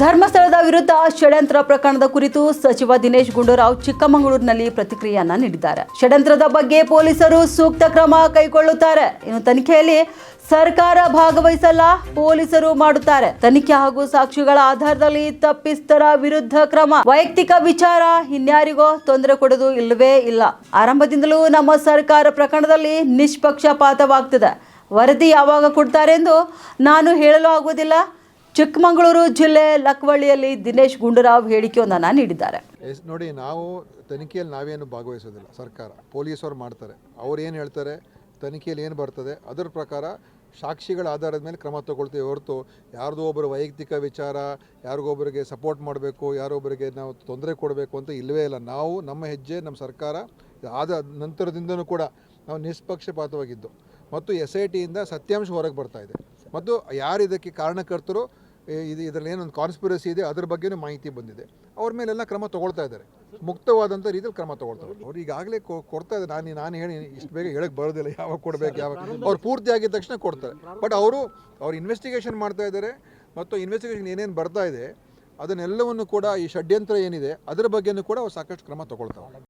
ಧರ್ಮಸ್ಥಳದ ವಿರುದ್ಧ ಷಡ್ಯಂತ್ರ ಪ್ರಕರಣದ ಕುರಿತು ಸಚಿವ ದಿನೇಶ್ ಗುಂಡೂರಾವ್ ಚಿಕ್ಕಮಗಳೂರಿನಲ್ಲಿ ಪ್ರತಿಕ್ರಿಯೆಯನ್ನ ನೀಡಿದ್ದಾರೆ. ಷಡ್ಯಂತ್ರದ ಬಗ್ಗೆ ಪೊಲೀಸರು ಸೂಕ್ತ ಕ್ರಮ ಕೈಗೊಳ್ಳುತ್ತಾರೆ. ಇನ್ನು ತನಿಖೆಯಲ್ಲಿ ಸರ್ಕಾರ ಭಾಗವಹಿಸಲ್ಲ, ಪೊಲೀಸರು ಮಾಡುತ್ತಾರೆ. ತನಿಖೆ ಹಾಗೂ ಸಾಕ್ಷಿಗಳ ಆಧಾರದಲ್ಲಿ ತಪ್ಪಿಸ್ತರ ವಿರುದ್ಧ ಕ್ರಮ. ವೈಯಕ್ತಿಕ ವಿಚಾರ ಇನ್ಯಾರಿಗೋ ತೊಂದರೆ ಕೊಡೋದು ಇಲ್ಲವೇ ಇಲ್ಲ. ಆರಂಭದಿಂದಲೂ ನಮ್ಮ ಸರ್ಕಾರ ಪ್ರಕರಣದಲ್ಲಿ ನಿಷ್ಪಕ್ಷಪಾತವಾಗ್ತದೆ. ವರದಿ ಯಾವಾಗ ಕೊಡ್ತಾರೆ ಎಂದು ನಾನು ಹೇಳಲು ಆಗುವುದಿಲ್ಲ. ಚಿಕ್ಕಮಗಳೂರು ಜಿಲ್ಲೆ ಲಕ್ವಳ್ಳಿಯಲ್ಲಿ ದಿನೇಶ್ ಗುಂಡೂರಾವ್ ಹೇಳಿಕೆಯೊಂದನ್ನು ನೀಡಿದ್ದಾರೆ. ನೋಡಿ, ನಾವು ತನಿಖೆಯಲ್ಲಿ ನಾವೇನು ಭಾಗವಹಿಸೋದಿಲ್ಲ, ಸರ್ಕಾರ ಪೊಲೀಸರು ಮಾಡ್ತಾರೆ. ಅವ್ರು ಏನು ಹೇಳ್ತಾರೆ, ತನಿಖೆಯಲ್ಲಿ ಏನು ಬರ್ತದೆ, ಅದರ ಪ್ರಕಾರ ಸಾಕ್ಷಿಗಳ ಆಧಾರದ ಮೇಲೆ ಕ್ರಮ ತಗೊಳ್ತೀವಿ ಹೊರತು ಯಾರ್ದೋ ಒಬ್ಬರು ವೈಯಕ್ತಿಕ ವಿಚಾರ ಯಾರಿಗೊಬ್ಬರಿಗೆ ಸಪೋರ್ಟ್ ಮಾಡಬೇಕು ಯಾರೊಬ್ಬರಿಗೆ ನಾವು ತೊಂದರೆ ಕೊಡಬೇಕು ಅಂತ ಇಲ್ಲವೇ ಇಲ್ಲ. ನಾವು ನಮ್ಮ ಹೆಜ್ಜೆ, ನಮ್ಮ ಸರ್ಕಾರ ಆದ ನಂತರದಿಂದನೂ ಕೂಡ ನಾವು ನಿಷ್ಪಕ್ಷಪಾತವಾಗಿದ್ದು. ಮತ್ತು ಎಸ್ ಐ ಟಿಯಿಂದ ಸತ್ಯಾಂಶ ಹೊರಗೆ ಬರ್ತಾ ಇದೆ. ಮತ್ತು ಯಾರು ಇದಕ್ಕೆ ಕಾರಣಕರ್ತರು ಇದು ಇದರಲ್ಲಿ ಏನೊಂದು ಕಾನ್ಸ್ಪಿರಸಿ ಇದೆ, ಅದ್ರ ಬಗ್ಗೆನೂ ಮಾಹಿತಿ ಬಂದಿದೆ. ಅವ್ರ ಮೇಲೆಲ್ಲ ಕ್ರಮ ತಗೊಳ್ತಾ ಇದ್ದಾರೆ. ಮುಕ್ತವಾದಂಥ ರೀತಿಯಲ್ಲಿ ಕ್ರಮ ತಗೊಳ್ತಾರೆ. ಅವ್ರು ಈಗಾಗಲೇ ಕೊಡ್ತಾ ಇದ್ದಾರೆ. ನಾನು ನಾನು ಹೇಳಿ, ಇಷ್ಟು ಬೇಗ ಹೇಳಕ್ಕೆ ಬರೋದಿಲ್ಲ. ಯಾವಾಗ ಕೊಡಬೇಕು, ಯಾವಾಗ ಅವ್ರು ಪೂರ್ತಿ ಆಗಿದ ತಕ್ಷಣ ಕೊಡ್ತಾರೆ. ಬಟ್ ಅವರು, ಅವ್ರು ಇನ್ವೆಸ್ಟಿಗೇಷನ್ ಮಾಡ್ತಾ ಇದ್ದಾರೆ. ಮತ್ತು ಇನ್ವೆಸ್ಟಿಗೇಷನ್ ಏನೇನು ಬರ್ತಾ ಇದೆ, ಅದನ್ನೆಲ್ಲವನ್ನು ಕೂಡ ಈ ಷಡ್ಯಂತ್ರ ಏನಿದೆ, ಅದರ ಬಗ್ಗೆನೂ ಕೂಡ ಅವ್ರು ಸಾಕಷ್ಟು ಕ್ರಮ ತಗೊಳ್ತಾರೆ.